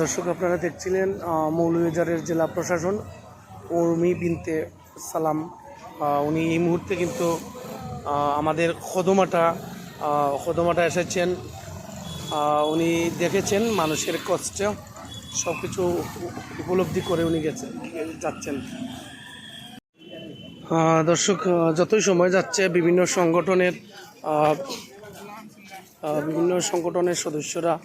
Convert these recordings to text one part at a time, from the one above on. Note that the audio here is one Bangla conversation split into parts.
দর্শক, আপনারা দেখছিলেন মৌলভীবাজারের জেলা প্রশাসন, উর্মি বিনতে সালাম। উনি এই মুহূর্তে কিন্তু আমাদের খদমাটা খদমাটা এসেছেন। উনি দেখেছেন মানুষের কষ্ট সব কিছু উপলব্ধি করে উনি গেছেন যাচ্ছেন। দর্শক যতই সময় যাচ্ছে, বিভিন্ন সংগঠনের বিভিন্ন সংগঠনের সদস্যরা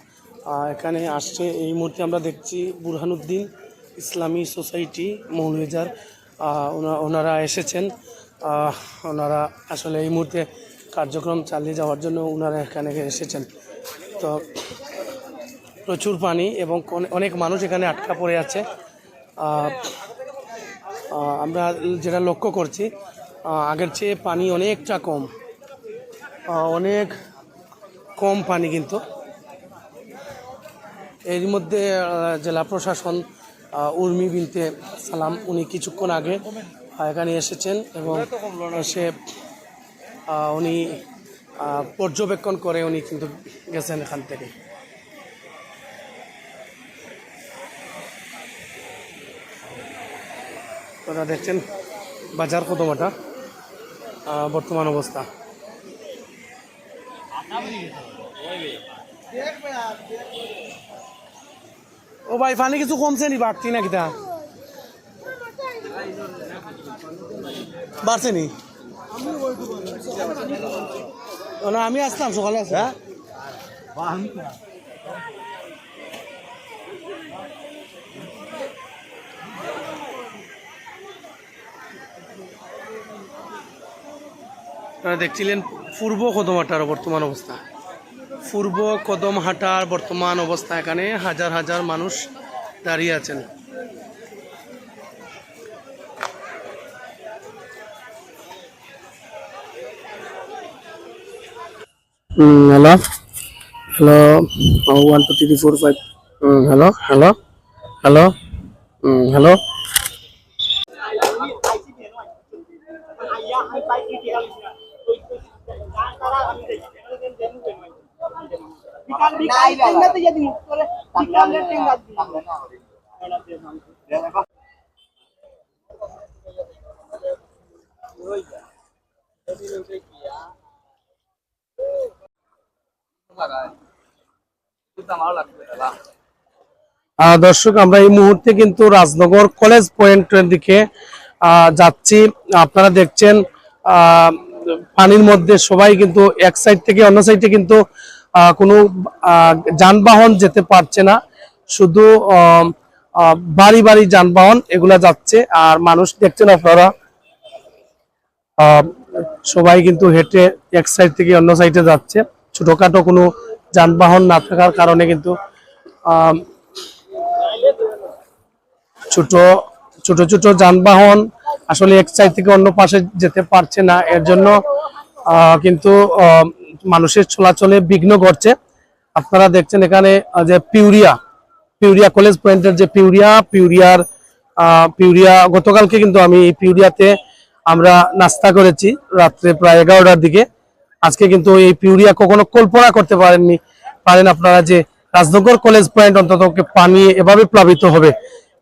এখানে আসছে। এই মুহূর্তে আমরা দেখছি বুরহানুদ্দিন ইসলামী সোসাইটি, মৌলভীবাজার। ওনারা এসেছেন। ওনারা আসলে এই মুহূর্তে কার্যক্রম চালিয়ে যাওয়ার জন্য ওনারা এখানে এসেছেন। তো প্রচুর পানি এবং অনে- অনেক মানুষ এখানে আটকা পড়ে আছে। আমরা যেটা লক্ষ্য করছি আগের চেয়ে পানি অনেকটা কম। অনেক কম পানি কিন্তু। এর মধ্যে জেলা প্রশাসন উর্মি বিনতে সালাম, উনি কিছুক্ষণ আগে এখানে এসেছেন এবং সে উনি পর্যবেক্ষণ করে উনি কিন্তু গেছেন এখান থেকে। আপনারা দেখছেন বাজার কদমাটা। বর্তমান অবস্থা। ও ভাই পানি কিছু কমছে নি? বাড়তি না কিতা বাড়ছে নি? না, আমি আসলাম সকালে আসলাম আপনারা দেখছিলেন পূর্ব কদমাটার বর্তমান অবস্থা। পূর্ব কদম হাটার বর্তমান অবস্থা এখানে হাজার হাজার মানুষ দাঁড়িয়ে আছেন। Hello? Hello one two three four five hello hello hello hello. Bikin দর্শক আমরা এই মুহূর্তে কিন্তু রাজনগর কলেজ পয়েন্টের দিকে আহ, যাচ্ছি। আপনারা দেখছেন আহ, পানির মধ্যে সবাই কিন্তু এক সাইড থেকে অন্য সাইডে কিন্তু কোনো যানবাহন যেতে পারছে না। শুধু বাড়ি বাড়ি যানবাহন এগুলা যাচ্ছে। আর মানুষ দেখছেন আপনারা সবাই কিন্তু হেঁটে এক সাইড থেকে অন্য সাইডে যাচ্ছে। ছোটখাটো কোনো যানবাহন না থাকার কারণে কিন্তু ছোট ছোট ছোট যানবাহন আসলে এক সাইড থেকে অন্য পাশে যেতে পারছে না। এর জন্য কিন্তু মানুষের চলাচলে বিঘ্ন ঘটছে। আপনারা দেখছেন এখানে যে পিউরিয়া পিউরিয়া কলেজ পয়েন্টের যে পিউরিয়া, পিউরিয়ার পিউরিয়া, গতকালকে কিন্তু আমি এই পিউরিয়াতে আমরা নাস্তা করেছি রাত্রে প্রায় এগারোটার দিকে। আজকে কিন্তু এই পিউরিয়া কখনো কল্পনা করতে পারেননি, পারেন আপনারা যে রাজনগর কলেজ পয়েন্ট অন্তত পানি এভাবে প্লাবিত হবে।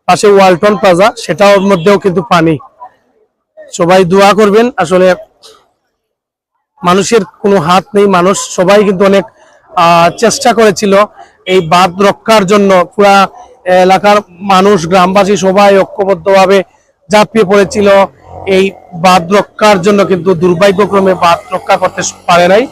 পাশে ওয়ালটন প্লাজা, সেটার মধ্যেও কিন্তু পানি। সবাই দোয়া করবেন, আসলে মানুষের কোনো হাত নেই, মানুষ সবাই কিন্তু অনেক চেষ্টা করেছিল এই বাঁধ রক্ষার জন্য। পুরা এলাকার মানুষ, গ্রামবাসী সবাই ঐক্যবদ্ধভাবে ঝাঁপিয়ে পড়েছিল। এই বাঁধ রক্ষার জন্য কিন্তু দুর্ভাগ্যক্রমে বাঁধ রক্ষা করতে পারে নাই।